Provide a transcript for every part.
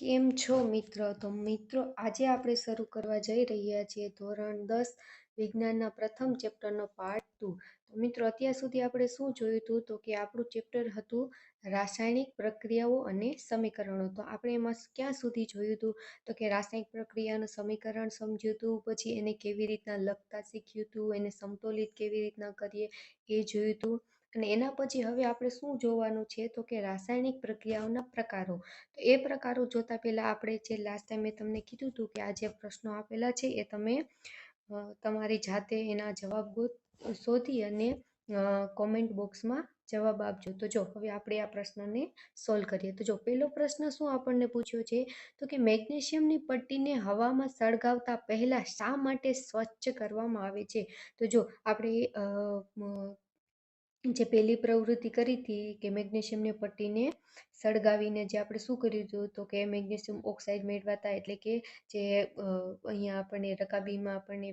કેમ છો મિત્ર? તો મિત્રો, આજે આપણે શરૂ કરવા જઈ રહ્યા છીએ ધોરણ દસ, વિજ્ઞાનના પ્રથમ ચેપ્ટરનો પાર્ટ ટુ તો મિત્રો, અત્યાર સુધી આપણે શું જોયું હતું? તો કે આપણું ચેપ્ટર હતું રાસાયણિક પ્રક્રિયાઓ અને સમીકરણો. તો આપણે એમાં ક્યાં સુધી જોયું હતું? તો કે રાસાયણિક પ્રક્રિયાનું સમીકરણ સમજ્યું હતું, પછી એને કેવી રીતના લખતા શીખ્યું હતું, એને સમતોલિત કેવી રીતના કરીએ એ જોયું હતું. અને એના પછી હવે આપણે શું જોવાનું છે? તો કે રાસાયણિક પ્રક્રિયાઓના પ્રકારો. તો એ પ્રકારો જોતા પહેલાં આપણે જે લાસ્ટ ટાઈમ મેં તમને કીધું હતું કે આ જે પ્રશ્નો આપેલા છે, એ તમે તમારી જાતે એના જવાબ શોધી અને કોમેન્ટ બોક્સમાં જવાબ આપજો. તો જો, હવે આપણે આ પ્રશ્નને સોલ્વ કરીએ. તો જો, પહેલો પ્રશ્ન શું આપણને પૂછ્યો છે? તો કે મેગ્નેશિયમની પટ્ટીને હવામાં સળગાવતા પહેલાં શા માટે સ્વચ્છ કરવામાં આવે છે? તો જો, આપણે જે પહેલી પ્રવૃત્તિ કરી હતી કે મેગ્નેશિયમની પટ્ટીને સળગાવીને જે આપણે શું કર્યું હતું તો કે મેગ્નેશિયમ ઓક્સાઇડ મેળવાતા એટલે કે જે અહીંયા આપણને રકાબીમાં આપણને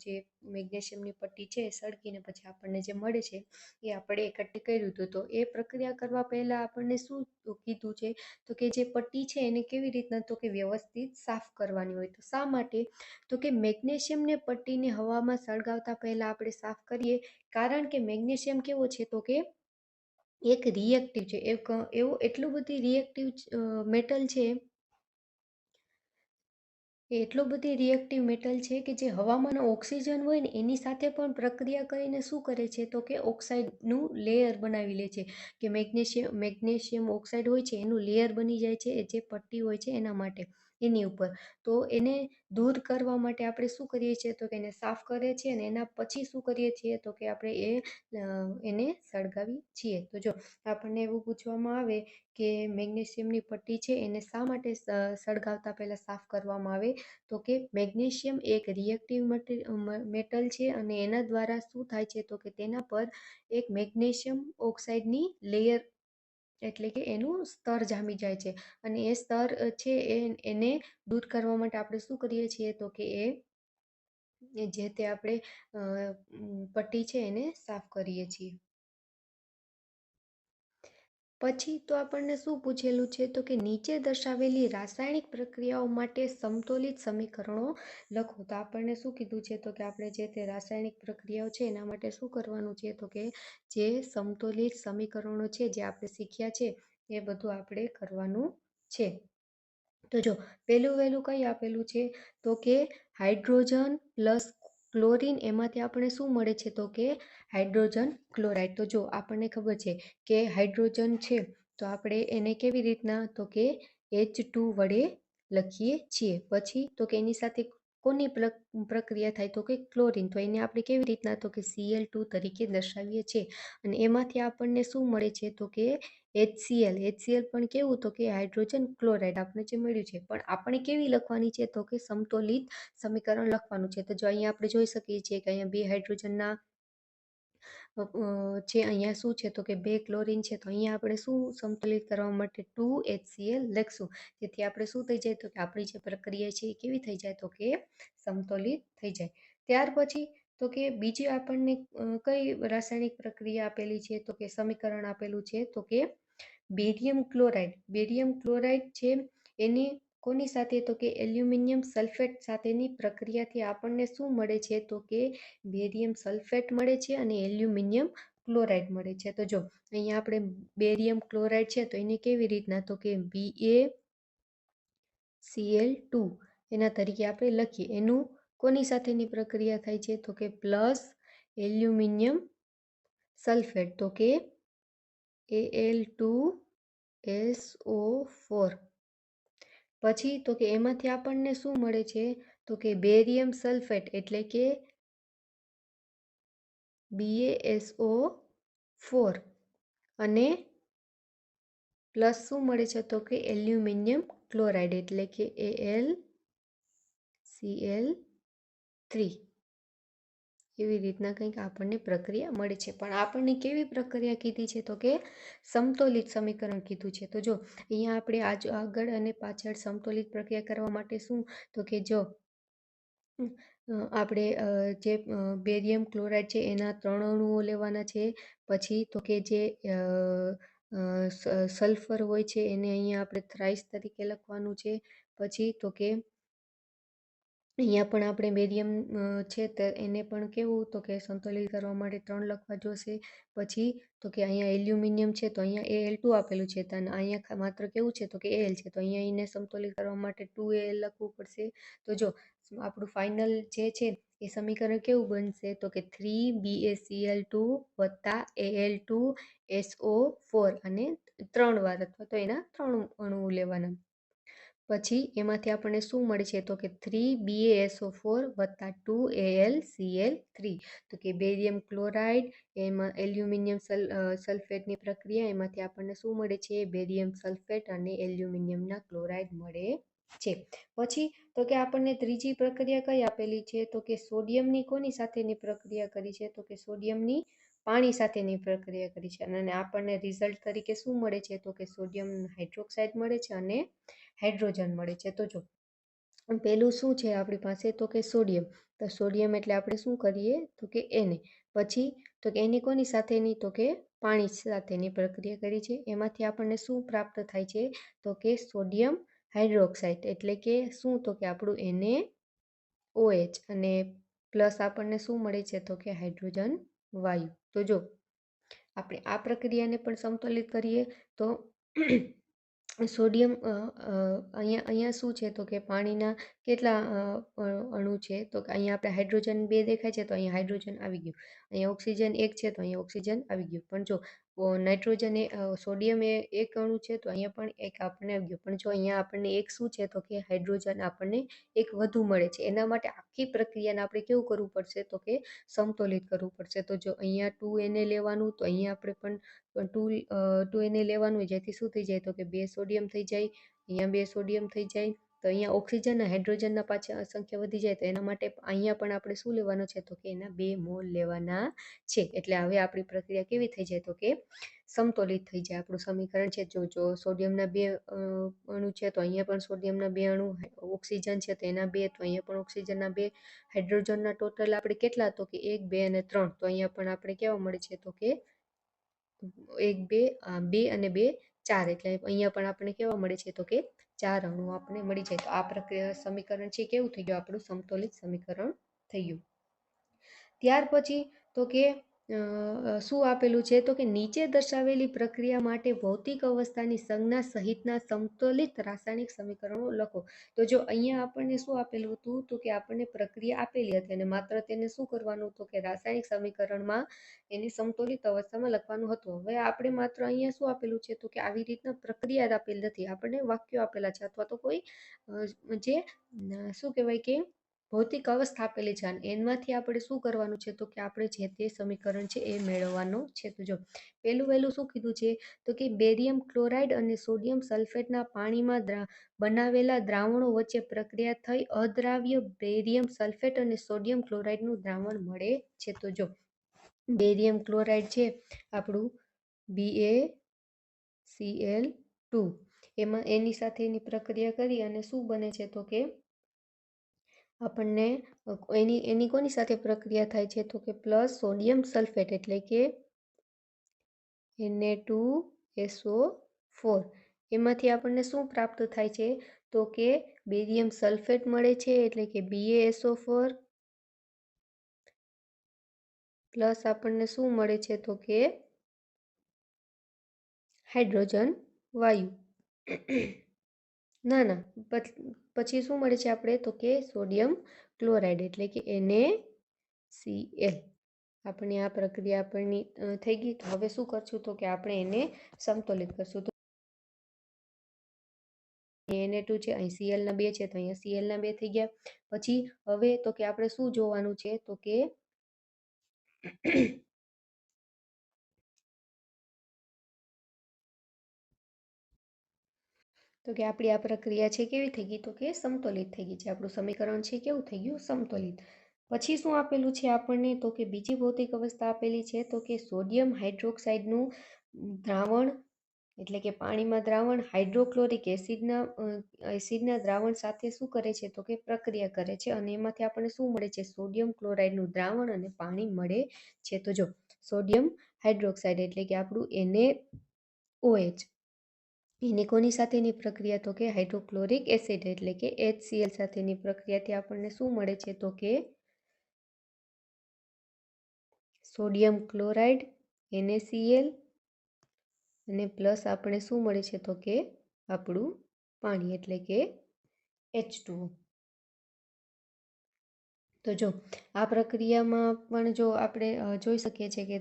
જે મેગ્નેશિયમની પટ્ટી છે સળગીને પછી આપણને જે મળે છે એ આપણે એકઠી કર્યું હતું. તો એ પ્રક્રિયા કરવા પહેલાં આપણને શું કીધું છે તો કે જે પટ્ટી છે એને કેવી રીતના તો કે વ્યવસ્થિત સાફ કરવાની હોય. તો શા માટે? તો કે મેગ્નેશિયમને પટ્ટીને હવામાં સળગાવતા પહેલાં આપણે સાફ કરીએ. કારણ કે મેગ્નેશિયમ કેવો છે તો કે એક રિએક્ટિવ છે. એક, એવું એટલું બધી રિએક્ટિવ મેટલ છે. એ એટલો બધી રિએક્ટિવ મેટલ છે કે જે હવામાં ઓક્સિજન હોય ને એની સાથે પણ પ્રક્રિયા કરીને શું કરે છે? તો કે ઓક્સાઇડનું લેયર બનાવી લે છે. કે મેગ્નેશિયમ મેગ્નેશિયમ ઓક્સાઇડ હોય છે, એનું લેયર બની જાય છે જે પટ્ટી હોય છે એના માટે. એની ઉપર. તો એને દૂર કરવા માટે આપણે શું કરીએ છીએ? તો કે એને સાફ કરીએ છીએ અને એના પછી શું કરીએ છીએ? તો કે આપણે એ એને સળગાવી છીએ. તો જો આપણને એવું પૂછવામાં આવે કે મેગ્નેશિયમની પટ્ટી છે, એને શા માટે સળગાવતા પહેલાં સાફ કરવામાં આવે? તો કે મેગ્નેશિયમ એક રિએક્ટિવ મેટલ છે અને એના દ્વારા શું થાય છે? તો કે તેના પર એક મેગ્નેશિયમ ઓક્સાઇડની લેયર એટલે કે એનું સ્તર જામી જાય છે. અને એ સ્તર છે એ એને દૂર કરવા માટે આપણે શું કરીએ છીએ તો કે એ જે તે આપણે પટ્ટી છે એને સાફ કરીએ છીએ. પછી તો આપણને શું પૂછેલું છે? તો કે નીચે દર્શાવેલી રાસાયણિક પ્રક્રિયાઓ માટે સમતોલિત સમીકરણો લખો. તો આપણને શું કીધું છે? તો કે આપણે જે તે રાસાયણિક પ્રક્રિયાઓ છે એના માટે શું કરવાનું છે? તો કે જે સમતોલિત સમીકરણો છે, જે આપણે શીખ્યા છે, એ બધું આપણે કરવાનું છે. તો જો, પહેલું વહેલું કઈ આપેલું છે? તો કે હાઇડ્રોજન પ્લસ ક્લોરિન એમાંથી આપણે શું મળે છે તો કે હાઇડ્રોજન ક્લોરાઇડ. તો જો આપણને ખબર છે કે હાઇડ્રોજન છે, તો આપણે એને કેવી રીતના તો કે એચ ટુ વડે લખીએ છીએ. પછી તો કે એની સાથે કોની પ્રક્રિયા થાય તો કે ક્લોરિન. તો એને આપણે કેવી રીતના તો કે સીએલ ટુ તરીકે દર્શાવીએ છીએ. અને એમાંથી આપણને શું મળે છે તો કે એચસીએલ એચસીએલ પણ કેવું તો કે હાઇડ્રોજન ક્લોરાઇડ આપણે જે મળ્યું છે. પણ આપણે કેવી લખવાની છે તો કે સમતોલિત સમીકરણ લખવાનું છે. તો જો અહીંયા આપણે જોઈ શકીએ છીએ કે અહીંયા બે હાઇડ્રોજનના છે અહીંયા શું છે તો કે બે ક્લોરિન છે. તો અહીંયા આપણે શું સમતુલિત કરવા માટે ટુ એચસીએલ લખશું. જેથી આપણે શું થઈ જાય તો કે આપણી જે પ્રક્રિયા છે એ કેવી થઈ જાય તો કે સમતોલિત થઈ જાય. ત્યાર પછી તો કે બીજી આપણને કઈ રાસાયણિક પ્રક્રિયા આપેલી છે તો કે સમીકરણ આપેલું છે તો કે બેરિયમ ક્લોરાઇડ. બેરિયમ ક્લોરાઇડ છે એની કોની સાથે? તો કે એલ્યુમિનિયમ સલ્ફેટ સાથેની પ્રક્રિયાથી આપણને શું મળે છે? તો કે બેરિયમ સલ્ફેટ મળે છે અને એલ્યુમિનિયમ ક્લોરાઇડ મળે છે. તો જો, અહીંયા આપણે બેરિયમ ક્લોરાઇડ છે, તો એને કેવી રીતના? તો કે બી એ સીએલ ટુ એના તરીકે આપણે લખીએ. એનું કોની સાથેની પ્રક્રિયા થાય છે? તો કે પ્લસ એલ્યુમિનિયમ સલ્ફેટ. તો કે L two S O four પછી તો કે એમાંથી આપણને શું મળે છે? તો કે બેરિયમ સલ્ફેટ એટલે કે બીએએસઓ ફોર અને પ્લસ શું મળે છે? તો કે એલ્યુમિનિયમ ક્લોરાઇડ એટલે કે A L C L three એવી રીતના કંઈક આપણને પ્રક્રિયા મળે છે. પણ આપણને કેવી પ્રક્રિયા કીધી છે? તો કે સમતોલિત સમીકરણ કીધું છે. તો જો અહીંયા આપણે આજ આગળ અને પાછળ સમતોલિત પ્રક્રિયા કરવા માટે શું? તો કે જો આપણે જે બેરિયમ ક્લોરાઇડ છે એના ત્રણ અણુઓ લેવાના છે. પછી તો કે જે સલ્ફર હોય છે એને અહીંયા આપણે થ્રાઇસ તરીકે લખવાનું છે. પછી તો કે અહીંયા પણ આપણે મેડિયમ છે તો એને પણ કેવું તો કે સંતુલિત કરવા માટે ત્રણ લખવા જોશે. પછી તો કે અહીંયા એલ્યુમિનિયમ છે તો અહીંયા એ એલ ટુ આપેલું છે અને અહીંયા માત્ર કેવું છે તો કે એલ છે તો અહીંયા એને સંતુલિત કરવા માટે ટુ એ એલ લખવું પડશે. તો જો આપણું ફાઇનલ જે છે એ સમીકરણ કેવું બનશે તો કે three B A C L two વત્તા A L two SO four અને ત્રણ વાર અથવા તો એના ત્રણ અણુઓ લેવાના. પછી એમાંથી આપણને શું મળે છે તો કે three B A S O four વત્તા two L C L three તો કે બેરિયમ ક્લોરાઇડ, એમાં એલ્યુમિનિયમ સલ સલ્ફેટની પ્રક્રિયા, એમાંથી આપણને શું મળે છે? બેરિયમ સલ્ફેટ અને એલ્યુમિનિયમના ક્લોરાઇડ મળે છે. પછી તો કે આપણને ત્રીજી પ્રક્રિયા કઈ આપેલી છે? તો કે સોડિયમની કોની સાથેની પ્રક્રિયા કરી છે? તો કે સોડિયમની પાણી સાથેની પ્રક્રિયા કરી છે. અને આપણને રિઝલ્ટ તરીકે શું મળે છે? તો કે સોડિયમ હાઇડ્રોક્સાઇડ મળે છે અને હાઇડ્રોજન મળે છે. તો જો પહેલું શું છે આપણી પાસે? તો કે સોડિયમ. તો સોડિયમ એટલે આપણે શું કરીએ? તો કે એને. પછી, તો કે એની કોની સાથેની? તો કે પાણી સાથેની પ્રક્રિયા કરી છે. એમાંથી આપણને શું પ્રાપ્ત થાય છે? તો કે સોડિયમ હાઇડ્રોક્સાઇડ. એટલે કે શું? તો કે આપણું એને ઓએચ અને પ્લસ આપણને શું મળે છે? તો કે હાઇડ્રોજન વાયુ. તો જો, આપણે આ પ્રક્રિયાને પણ સંતુલિત કરીએ તો સોડિયમ અહીંયા અહીંયા શું છે તો કે પાણીના કેટલા અણુ છે તો અહીંયા આપણે હાઇડ્રોજન બે દેખાય છે તો અહીંયા હાઇડ્રોજન આવી ગયું. અહીંયા ઓક્સિજન એક છે તો અહીંયા ઓક્સિજન આવી ગયું. પણ જો નાઇટ્રોજન એ સોડિયમ એ એક અણુ છે, તો અહીંયા પણ એક આપણને આવ્યું. પણ જો અહીંયા આપણને એક શું છે, તો કે હાઇડ્રોજન આપણને એક વધુ મળે છે. એના માટે આખી પ્રક્રિયાને આપણે કેવું કરવું પડશે, તો કે સમતોલિત કરવું પડશે. તો જો અહીંયા ટુ એને લેવાનું, તો અહીંયા આપણે પણ ટુ ટુ એને લેવાનું જેથી શું થઈ જાય, તો કે બે સોડિયમ થઈ જાય, અહીંયા બે સોડિયમ થઈ જાય તો અહીંયા ઓક્સિજન હાઇડ્રોજનના પાછા સંખ્યા વધી જાય તો એના માટે અહીંયા પણ આપણે શું લેવાનું છે તો કે એના બે મોલ લેવાના છે. એટલે હવે આપણી પ્રક્રિયા કેવી થઈ જાય તો કે સમતોલિત થઈ જાય. આપણું સમીકરણ છે જો જો સોડિયમના બે અણુ છે તો અહીંયા પણ સોડિયમના બે અણુ ઓક્સિજન છે તો એના બે, તો અહીંયા પણ ઓક્સિજનના બે. હાઇડ્રોજનના ટોટલ આપણે કેટલા તો કે એક, બે અને ત્રણ. તો અહીંયા પણ આપણે કેવા મળે છે તો કે એક, બે બે અને બે, ચાર. એટલે અહીંયા પણ આપણે કેવા મળે છે તો કે ચાર અણુ આપણને મળી જાય. તો આ પ્રક્રિયા સમીકરણ છે કેવું થઈ ગયું? આપણું સમતોલિત સમીકરણ થઈ ગયું. ત્યાર પછી તો કે શું આપેલું છે? તો કે નીચે દર્શાવેલી પ્રક્રિયા માટે ભૌતિક અવસ્થાની સંજ્ઞા સહિતના સમતોલિત રાસાયણિક સમીકરણો લખો. તો જો અહીંયા આપણને શું આપેલું હતું? તો કે આપણને પ્રક્રિયા આપેલી હતી અને માત્ર તેને શું કરવાનું? હતું કે રાસાયણિક સમીકરણમાં એની સમતોલિત અવસ્થામાં લખવાનું હતું. હવે આપણે માત્ર અહીંયા શું આપેલું છે? તો કે આવી રીતના પ્રક્રિયા આપેલી નથી. આપણને વાક્યો આપેલા છે અથવા તો કોઈ જે શું કહેવાય કે ભૌતિક અવસ્થા આપેલી છે. અને એમાંથી આપણે શું કરવાનું છે? તો કે આપણે જે તે સમીકરણ છે એ મેળવવાનું છે. તો જો, પહેલું વહેલું શું કીધું છે? તો કે બેરિયમ ક્લોરાઇડ અને સોડિયમ સલ્ફેટના પાણીમાં બનાવેલા દ્રાવણો વચ્ચે પ્રક્રિયા થઈ અદ્રાવ્ય બેરિયમ સલ્ફેટ અને સોડિયમ ક્લોરાઇડનું દ્રાવણ મળે છે. તો જો, બેરિયમ ક્લોરાઇડ છે આપણું B A C L two. એમાં એની સાથે એની પ્રક્રિયા કરી અને શું બને છે? તો કે આપણને એની એની કોની સાથે પ્રક્રિયા થાય છે તો કે પ્લસ સોડિયમ સલ્ફેટ એટલે કે એને ટુ એસઓ ફોર. એમાંથી આપણને શું પ્રાપ્ત થાય છે? તો કે બેરિયમ સલ્ફેટ મળે છે એટલે કે બીએએસઓ ફોર. પ્લસ આપણને શું મળે છે તો કે હાઇડ્રોજન વાયુ. ના ના પછી શું મળે છે આપણે? તો કે સોડિયમ ક્લોરાઇડ એટલે કે એને સીએલ આપણે આ પ્રક્રિયા આપણની થઈ ગઈ. તો હવે શું કરશું? તો કે આપણે એને સંતુલિત કરશું. તો એને ટુ છે, અહીં સીએલના બે છે, તો અહીંયા સીએલના બે થઈ ગયા. પછી હવે તો કે આપણે શું જોવાનું છે? તો કે તો કે આપણી આ પ્રક્રિયા છે કેવી થઈ ગઈ? તો કે સમતોલિત થઈ ગઈ છે. આપણું સમીકરણ છે કેવું થઈ ગયું? સમતોલિત. પછી શું આપેલું છે આપણને? તો કે બીજી ભૌતિક અવસ્થા આપેલી છે. તો કે સોડિયમ હાઇડ્રોક્સાઇડનું દ્રાવણ, એટલે કે પાણીમાં દ્રાવણ, હાઇડ્રોક્લોરિક એસિડના એસિડના દ્રાવણ સાથે શું કરે છે? તો કે પ્રક્રિયા કરે છે. અને એમાંથી આપણને શું મળે છે? સોડિયમ ક્લોરાઇડનું દ્રાવણ અને પાણી મળે છે. તો જો, સોડિયમ હાઇડ્રોક્સાઇડ એટલે કે આપણું એને ઓએચ એની કોની સાથેની પ્રક્રિયા? તો કે હાઇડ્રોક્લોરિક એસિડ એટલે કે એચસીએલ સાથેની પ્રક્રિયાથી આપણને શું મળે છે? તો કે sodium chloride N A C L અને પ્લસ આપણે શું મળે છે? તો કે આપણું પાણી એટલે કે એચ ટુઓ તો જો, આ પ્રક્રિયામાં પણ જો આપણે જોઈ શકીએ છીએ કે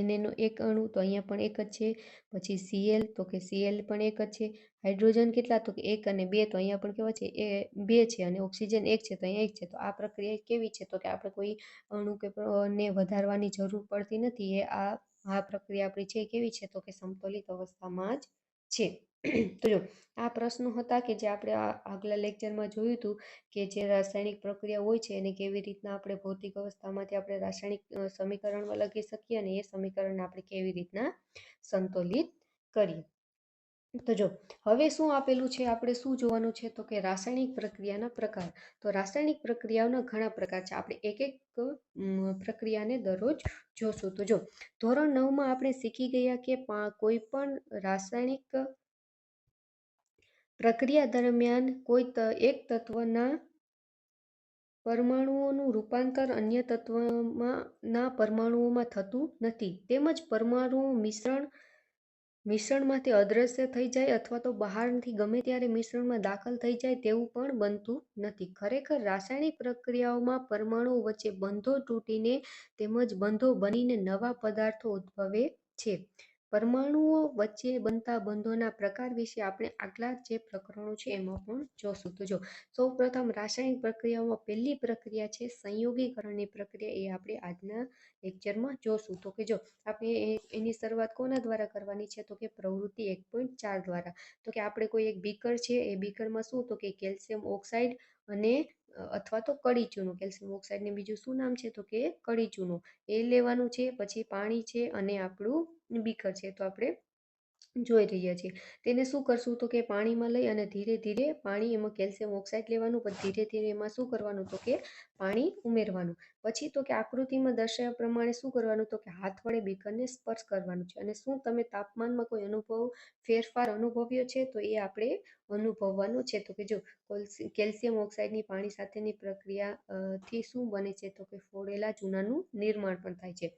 એનએનો એક અણુ તો અહીંયા પણ એક જ છે, પછી સીએલ તો કે સીએલ પણ એક જ છે, હાઇડ્રોજન કેટલા તો કે એક અને બે તો અહીંયા પણ કેવા છે, એ બે છે અને ઓક્સિજન એક છે તો અહીંયા એક છે. તો આ પ્રક્રિયા કેવી છે? તો કે આપણે કોઈ અણુ કે ને વધારવાની જરૂર પડતી નથી, એ આ આ પ્રક્રિયા આપણી છે કેવી છે? તો કે સમતોલિત અવસ્થામાં જ છે. તો જો, આ પ્રશ્નો હતા કે જે આપણે આગલા લેક્ચરમાં જોયું હતું કે જે રાસાયણિક પ્રક્રિયા હોય છે એને કેવી રીતના આપણે ભૌતિક અવસ્થામાંથી આપણે રાસાયણિક સમીકરણમાં લખી શકીએ અને એ સમીકરણને આપણે કેવી રીતના સંતુલિત કરીએ. તો જો, હવે શું આપેલું છે? આપણે શું જોવાનું છે? તો કે રાસાયણિક પ્રક્રિયાના પ્રકાર. તો રાસાયણિક પ્રક્રિયાઓના ઘણા પ્રકાર છે. આપણે એક એક પ્રક્રિયાને દરરોજ જોશું. તો જો, ધોરણ નવમાં આપણે શીખી ગયા કે કોઈ પણ રાસાયણિક પ્રક્રિયા દરમિયાન કોઈ એક તત્વના પરમાણુઓનું રૂપાંતર અન્ય તત્વમાં પરમાણુઓમાં થતું નથી. તેમજ પરમાણુઓ મિશ્રણ, મિશ્રણમાંથી અદૃશ્ય થઈ જાય અથવા તો બહારથી ગમે ત્યારે મિશ્રણમાં દાખલ થઈ જાય તેવું પણ બનતું નથી. ખરેખર રાસાયણિક પ્રક્રિયાઓમાં પરમાણુઓ વચ્ચે બંધો તૂટીને તેમજ બંધો બનીને નવા પદાર્થો ઉદ્ભવે છે. પરમાણુઓ વચ્ચે બનતા બંધોના પ્રકાર વિશે આપણે આગલા જે પ્રકરણો છે એમાં પણ જોશું. તો જો સૌ પ્રથમ રાસાયણિક પ્રક્રિયાઓમાં પહેલી પ્રક્રિયા છે સંયોગીકરણની પ્રક્રિયા. એ આપણે આજના લેક્ચરમાં જોશું. તો કે જો, આપણે એની શરૂઆત કોના દ્વારા કરવાની છે? તો કે પ્રવૃત્તિ એક પોઈન્ટ ચાર દ્વારા. તો કે આપણે કોઈ એક બીકર છે, એ બીકરમાં શું? તો કે કેલ્શિયમ ઓક્સાઇડ અને અથવા તો કડી ચૂનો કેલ્શિયમ ઓક્સાઇડને બીજું શું નામ છે? તો કે કડી ચૂનો એ લેવાનું છે, પછી પાણી છે અને આપણું બીકર છે. તો આપણે જોઈ રહ્યા છીએ. તેને શું કરશું? તો કે પાણીમાં લઈ અને ધીરે ધીરે પાણી એમાં કેલ્શિયમ ઓક્સાઇડ લેવાનું, પણ ધીરે ધીરે એમાં શું કરવાનું? તો કે પાણી ઉમેરવાનું. પછી તો કે આકૃતિમાં દર્શાવ્યા પ્રમાણે શું કરવાનું? તો કે હાથ વડે બીકરને સ્પર્શ કરવાનું છે. અને શું તમે તાપમાનમાં કોઈ અનુભવ, ફેરફાર અનુભવ્યો છે? તો એ આપણે અનુભવવાનું છે. તો કે જો કેલ્શિયમ ઓક્સાઇડની પાણી સાથેની પ્રક્રિયા થી શું બને છે? તો કે ફોડેલા ચૂનાનું નિર્માણ પણ થાય છે.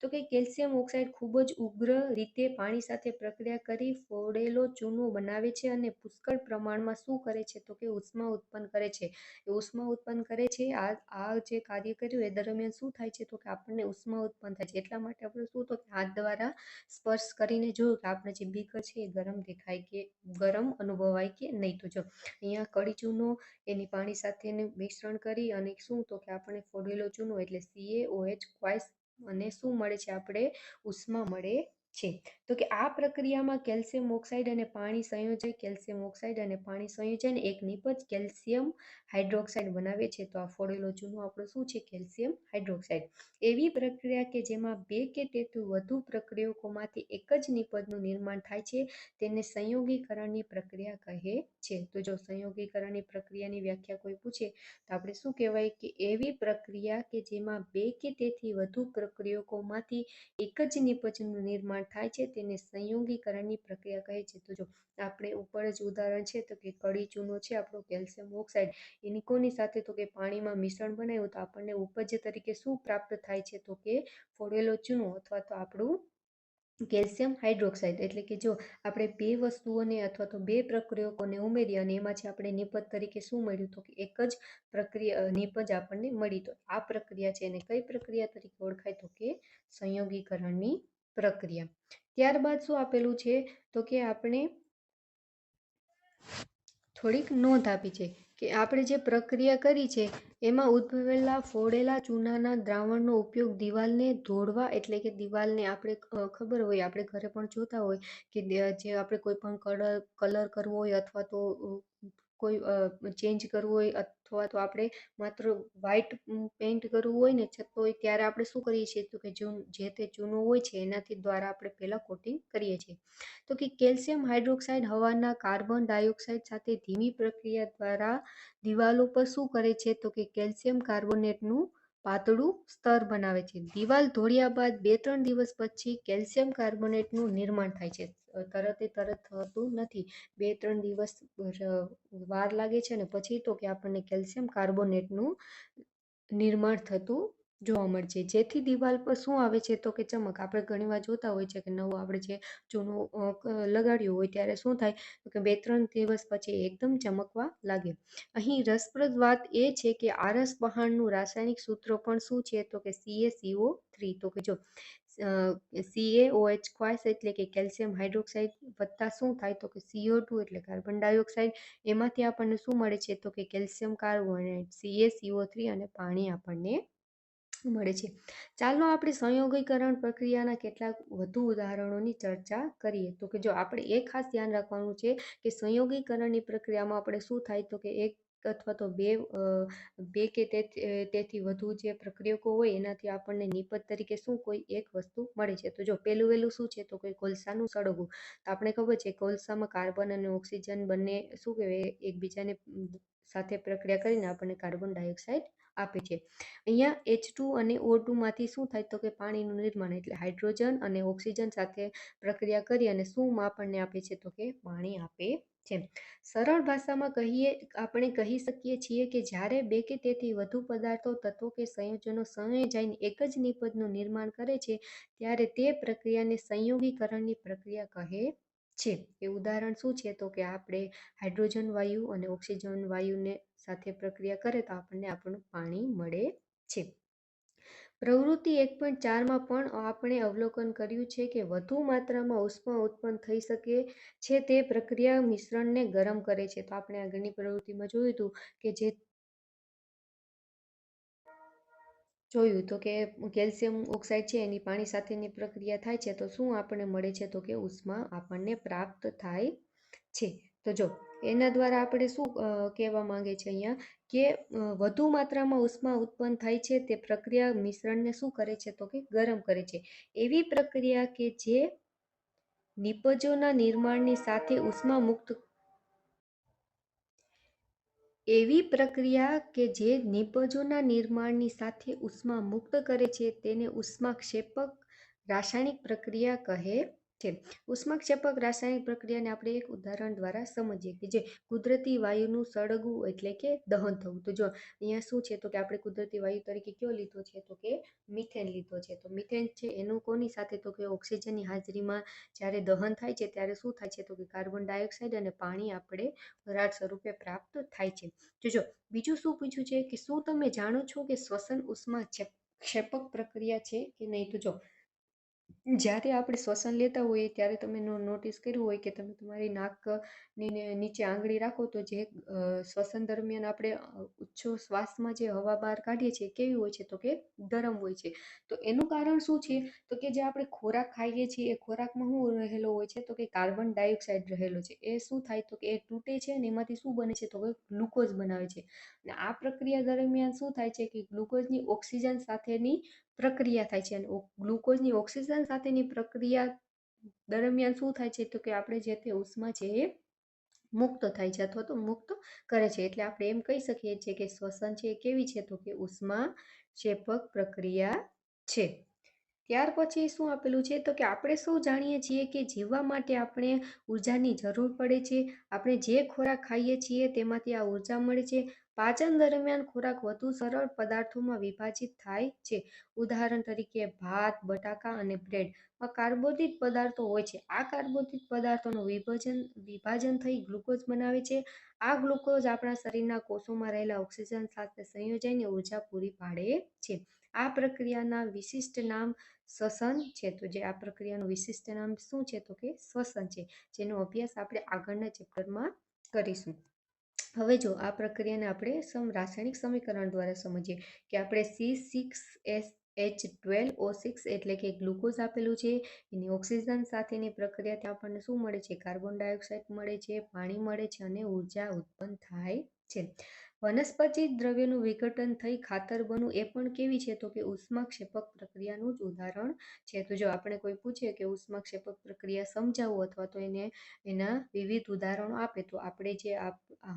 તો કે કેલ્શિયમ ઓક્સાઇડ ખૂબ જ ઉગ્ર રીતે પાણી સાથે પ્રક્રિયા કરી ફોડેલો ચૂનો બનાવે છે અને પુષ્કળ પ્રમાણમાં શું કરે છે? તો કે ઉષ્મા ઉત્પન્ન કરે છે. એ ઉષ્મા ઉત્પન્ન કરે છે આ આ જે કાર્ય કર્યું એ દરમિયાન શું થાય છે તો કે આપણને ઉષ્મા ઉત્પન્ન થાય છે. એટલા માટે આપણે શું તો કે હાથ દ્વારા સ્પર્શ કરીને જોયું કે આપણે જે બીકર છે એ ગરમ દેખાય કે, ગરમ અનુભવાય કે નહીં તો જો, અહીંયા કડી ચૂનો એની પાણી સાથેનું મિશ્રણ કરી અને શું તો કે આપણે ફોડેલો ચૂનો એટલે સીએ ઓએચ ક્વાઇસ અને શું મળે છે? આપણે ઉષ્મા મળે છે. તો કે આ પ્રક્રિયામાં કેલ્શિયમ ઓક્સાઇડ અને પાણી સંયોજન, કેલ્શિયમ ઓક્સાઇડ અને પાણી સંયોજન એક નિપજ કેલ્શિયમ હાઇડ્રોક્સાઇડ બનાવે છે. તો આ ફોડેલો ચૂનો આપણો શું છે? Calcium hydroxide. એવી પ્રક્રિયા કે જેમાં બે કે તેથી વધુ પ્રક્રિયકોમાંથી એક જ નિપજનું નિર્માણ થાય છે, તેને સંયોગીકરણની પ્રક્રિયા કહે છે. તો જો સંયોગીકરણની પ્રક્રિયાની વ્યાખ્યા કોઈ પૂછે, તો આપણે શું કહેવાય કે એવી પ્રક્રિયા કે જેમાં બે કે તેથી વધુ પ્રક્રિયકોમાંથી એક જ નિપજનું નિર્માણ થાય છે તેને સંયોગીકરણની પ્રક્રિયા કહે છે. તો જો આપણે ઉપર જ ઉદાહરણ છે તો કે કડી ચૂનો છે આપણો કેલ્શિયમ ઓક્સાઇડ એની કોની સાથે તો કે પાણીમાં મિશ્રણ બનાવ્યું તો આપણને ઉપજ તરીકે શું પ્રાપ્ત થાય છે? તો કે ફોડેલો ચૂનો અથવા તો આપણું કેલ્શિયમ હાઇડ્રોક્સાઇડ. એટલે કે જો આપણે બે વસ્તુઓને અથવા તો બે પ્રક્રિયકોને ઉમેરી અને એમાંથી આપણે નિપજ તરીકે શું મળ્યું? તો કે એક જ પ્રક્રિયા નિપજ આપણને મળી. તો આ પ્રક્રિયા છે એને કઈ પ્રક્રિયા તરીકે ઓળખાય? તો કે સંયોગીકરણની પ્રક્રિયા. ત્યારબાદ શું આપેલું છે? તો કે આપણે થોડીક નોંધ આપી છે કે આપણે જે પ્રક્રિયા કરી છે, એમાં ઉદ્ભવેલા ફોડેલા ચૂનાના દ્રાવણનો ઉપયોગ દિવાલને ધોળવા એટલે કે દિવાલને આપણે ખબર હોય, આપણે ઘરે પણ જોતા હોય કે જે આપણે કોઈ પણ કલર કલર કરવો હોય અથવા તો કોઈ ચેન્જ કરવું હોય અથવા તો આપણે માત્ર વ્હાઇટ પેઇન્ટ કરવું હોય ને છતો હોય ત્યારે આપણે શું કરીએ છીએ તો કે જે તે ચૂનો હોય છે એનાથી દ્વારા આપણે પહેલાં કોટિંગ કરીએ છીએ. તો કે કેલ્શિયમ હાઇડ્રોક્સાઇડ હવાના કાર્બન ડાયોક્સાઇડ સાથે ધીમી પ્રક્રિયા દ્વારા દિવાલો પર શું કરે છે તો કે કેલ્શિયમ કાર્બોનેટનું પાતળું સ્તર બનાવે છે. દિવાલ ધોળ્યા બાદ બે ત્રણ દિવસ પછી કેલ્શિયમ કાર્બોનેટનું નિર્માણ થાય છે. તરતે તરત થતું નથી. બે ત્રણ દિવસ વાર લાગે છે અને પછી તો કે આપણને કેલ્શિયમ કાર્બોનેટનું નિર્માણ થતું જોવા મળશે જેથી દિવાલ પર શું આવે છે તો કે ચમક. આપણે ઘણીવાર જોતા હોય છે કે નવું આપણે જે જૂનું લગાડ્યું હોય ત્યારે શું થાય તો કે બે ત્રણ દિવસ પછી એકદમ ચમકવા લાગે. અહીં રસપ્રદ વાત એ છે કે આરસ પહાણનું રાસાયણિક સૂત્ર પણ શું છે તો કે સીએસીઓ થ્રી તો કે જો સીએઓએચ ક્વાઇસ એટલે કે કેલ્શિયમ હાઇડ્રોક્સાઇડ વત્તા શું થાય તો કે સીઓ ટુ એટલે કાર્બન ડાયોક્સાઇડ. એમાંથી આપણને શું મળે છે તો કે કેલ્શિયમ કાર્બોનેટ સીએસીઓ થ્રી અને પાણી આપણને મળે છે. ચાલો આપણે સંયોગીકરણ પ્રક્રિયાના કેટલાક વધુ ઉદાહરણોની ચર્ચા કરીએ. તો કે જો આપણે એ ખાસ ધ્યાન રાખવાનું છે કે સંયોગીકરણની પ્રક્રિયામાં આપણે શું થાય તો કે એક અથવા તો બે બે કે તેથી વધુ જે પ્રક્રિયકો હોય એનાથી આપણને નિપજ તરીકે શું કોઈ એક વસ્તુ મળે છે? તો જો પહેલું વહેલું શું છે? તો કોઈ કોલસાનું સળગવું. તો આપણે ખબર છે કોલસામાં કાર્બન અને ઓક્સિજન બંને શું કહેવાય? એકબીજાને સાથે પ્રક્રિયા કરીને આપણને કાર્બન ડાયોક્સાઇડ આપે છે. અહીંયા એચ ટુ અને ઓ ટુમાંથી શું થાય? તો કે પાણીનું નિર્માણ એટલે હાઇડ્રોજન અને ઓક્સિજન સાથે પ્રક્રિયા કરી અને શું આપણને આપે છે? તો કે પાણી આપે છે સરળ ભાષામાં કહીએ, આપણે કહી શકીએ છીએ કે જ્યારે બે કે તેથી વધુ પદાર્થો, તત્વો કે સંયોજનો સંયોજાઈને એક જ નિપજનું નિર્માણ કરે છે, ત્યારે તે પ્રક્રિયાને સંયોગીકરણની પ્રક્રિયા કહે છે. એ ઉદાહરણ શું છે? તો કે આપણે હાઇડ્રોજન વાયુ અને ઓક્સિજન વાયુને સાથે પ્રક્રિયા કરે તો આપણને આપણું પાણી મળે છે. પ્રવૃત્તિ એક પોઈન્ટ ચારમાં પણ આપણે અવલોકન કર્યું છે કે વધુ માત્રામાં ઉષ્મા ઉત્પન્ન થઈ શકે છે તે પ્રક્રિયા મિશ્રણને ગરમ કરે છે. તો આપણે આગળની પ્રવૃત્તિમાં જોયું હતું કે જે જોયું તો કે કેલ્શિયમ ઓક્સાઇડ છે એની પાણી સાથેની પ્રક્રિયા થાય છે તો શું આપણને મળે છે તો કે ઉષ્મા આપણને પ્રાપ્ત થાય છે. તો જો એના દ્વારા આપણે શું કહેવા માંગે છે અહીંયા? કે વધુ માત્રામાં ઉષ્મા ઉત્પન્ન થાય છે, તે પ્રક્રિયા મિશ્રણને શું કરે છે? તો કે ગરમ કરે છે. એવી પ્રક્રિયા કે જે નિપજોના નિર્માણની સાથે ઉષ્મા મુક્ત એવી પ્રક્રિયા કે જે નિપજોના નિર્માણની સાથે ઉષ્મા મુક્ત કરે છે, તેને ઉષ્માક્ષેપક રાસાયણિક પ્રક્રિયા કહે છે. ઉષ્માક્ષેપક રાસાયણિક પ્રક્રિયાને આપણે એક ઉદાહરણ દ્વારા સમજીએ કે જે કુદરતી વાયુનું સળગવું એટલે કે દહન થવું. તો જો અહીંયા શું છે? તો કે આપણે કુદરતી વાયુ તરીકે કયો લીધો છે? તો કે મિથેન લીધો છે. તો મિથેન છે એનું કોની સાથે? તો કે ઓક્સિજનની હાજરીમાં જ્યારે દહન થાય છે ત્યારે શું થાય છે? તો કે કાર્બન ડાયોક્સાઇડ અને પાણી આપણે વરાળ સ્વરૂપે પ્રાપ્ત થાય છે. જોજો બીજું શું પૂછ્યું છે? કે શું તમે જાણો છો કે શ્વસન ઉષ્મા ક્ષેપક પ્રક્રિયા છે કે નહીં? તો જો જ્યારે આપણે શ્વસન લેતા હોઈએ ત્યારે તમે નોટિસ કર્યું હોય કે તમે તમારી નાકની નીચે આંગળી રાખો તો જે શ્વસન દરમિયાન આપણે ઉચ્છો શ્વાસમાં જે હવા બહાર કાઢીએ છીએ કેવી હોય છે તો કે ગરમ હોય છે. તો એનું કારણ શું છે? તો કે જે આપણે ખોરાક ખાઈએ છીએ એ ખોરાકમાં શું રહેલો હોય છે? તો કે કાર્બન ડાયોક્સાઇડ રહેલો છે. એ શું થાય? તો કે એ તૂટે છે અને એમાંથી શું બને છે? તો કે ગ્લુકોઝ બનાવે છે. અને આ પ્રક્રિયા દરમિયાન શું થાય છે? કે ગ્લુકોઝની ઓક્સિજન સાથેની પ્રક્રિયા થાય છે. અને ગ્લુકોઝની ઓક્સિજન સાથેની પ્રક્રિયા દરમિયાન શું થાય છે? તો કે આપણે જે તે ઉષ્મા છે એ મુક્ત થાય છે અથવા તો મુક્ત કરે છે. એટલે આપણે એમ કહી શકીએ છીએ કે શ્વસન છે એ કેવી છે? તો કે ઉષ્મા ક્ષેપક પ્રક્રિયા છે. ત્યાર પછી શું આપેલું છે? તો કે આપણે શું જાણીએ છીએ કે જીવવા માટે આપણે ઉર્જાની જરૂર પડે છે. આપણે જે ખોરાક ખાઈએ છીએ તેમાંથી આ ઊર્જા મળે છે. પાચન દરમિયાન ખોરાક વધુ સરળ પદાર્થોમાં વિભાજિત થાય છે. ઉદાહરણ તરીકે ભાત, બટાકા અને બ્રેડમાં કાર્બોદિત પદાર્થો હોય છે. આ કાર્બોદિત પદાર્થોનું વિભાજન વિભાજન થઈ ગ્લુકોઝ બનાવે છે. આ ગ્લુકોઝ આપણા શરીરના કોષોમાં રહેલા ઓક્સિજન સાથે સંયોજાઈને ઊર્જા પૂરી પાડે છે. આ પ્રક્રિયાના વિશિષ્ટ નામ શ્વસન છે. તો જે આ પ્રક્રિયાનું વિશિષ્ટ નામ શું છે? તો કે શ્વસન છે. જેનો અભ્યાસ આપણે આગળના ચેપ્ટરમાં કરીશું. હવે જો આ પ્રક્રિયાને આપણે સમ, રાસાયણિક સમીકરણ દ્વારા સમજીએ કે આપણે C six S H twelve O six એટલે કે ગ્લુકોઝ આપેલું છે, એની ઓક્સિજન સાથેની પ્રક્રિયાથી આપણને શું મળે છે? કાર્બન ડાયોક્સાઇડ મળે છે, પાણી મળે છે અને ઊર્જા ઉત્પન્ન થાય છે. વનસ્પતિ દ્રવ્યનું વિઘટન થઈ ખાતર બનવું એ પણ કેવી છે? તો કે ઉષ્માક્ષેપક પ્રક્રિયાનું જ ઉદાહરણ છે. તો જો આપણે કોઈ પૂછે કે ઉષ્માક્ષેપક પ્રક્રિયા સમજાવો અથવા તો એને, એના વિવિધ ઉદાહરણો આપે, તો આપણે જે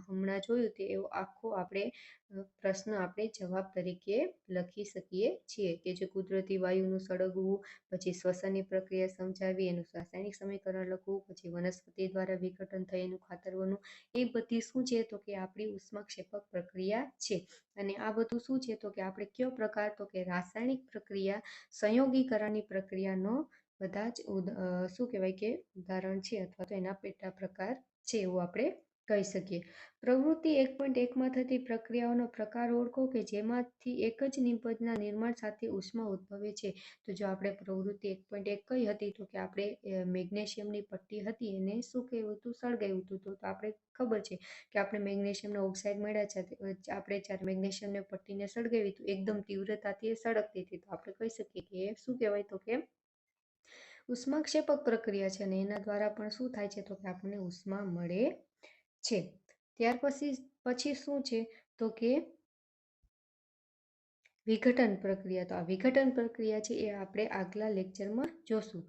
હમણાં જોયું તે એવો આખો આપણે પ્રશ્ન આપણે જવાબ તરીકે લખી શકીએ છીએ કે જે કુદરતી વાયુનું સળગવું, પછી શ્વસનની પ્રક્રિયા સમજાવી, એનું રાસાયણિક સમીકરણ લખવું, પછી વનસ્પતિ દ્વારા વિઘટન થઈ એનું ખાતર બનવું એ બધી શું છે તો કે આપણી ઉષ્માક્ષેપક પ્રક્રિયા છે. અને આ બધું શું છે તો કે આપણે કયો પ્રકાર તો કે રાસાયણિક પ્રક્રિયા, સંયોગીકરણની પ્રક્રિયાનો બધા જ શું કહેવાય કે ઉદાહરણ છે અથવા તો એના પેટા પ્રકાર છે એવું આપણે કહી શકીએ. પ્રવૃત્તિ એક પોઈન્ટ એકમાં થતી પ્રક્રિયાઓનો પ્રકાર ઓળખો કે જેમાંથી એક જ નિપજના નિર્માણ સાથે ઉષ્મા ઉદ્ભવે છે. તો જો આપણે પ્રવૃત્તિ એક પોઈન્ટ એક કઈ હતી તો કે આપણે મેગ્નેશિયમની પટ્ટી હતી એને શું કહેવું હતું? સળગાવ્યું હતું. તો આપણે ખબર છે કે આપણે મેગ્નેશિયમના ઓક્સાઇડ મળ્યા છે. આપણે જ્યારે મેગ્નેશિયમને પટ્ટીને સળગાવી હતું એકદમ તીવ્રતાથી એ સળગતી હતી. તો આપણે કહી શકીએ કે એ શું કહેવાય? તો કે ઉષ્માક્ષેપક પ્રક્રિયા છે અને એના દ્વારા પણ શું થાય છે? તો કે આપણને ઉષ્મા મળે છે. ત્યાર પછી પછી શું છે? તો કે વિઘટન પ્રક્રિયા. તો આ વિઘટન પ્રક્રિયા છે એ આપણે આગલા લેક્ચરમાં જોશું.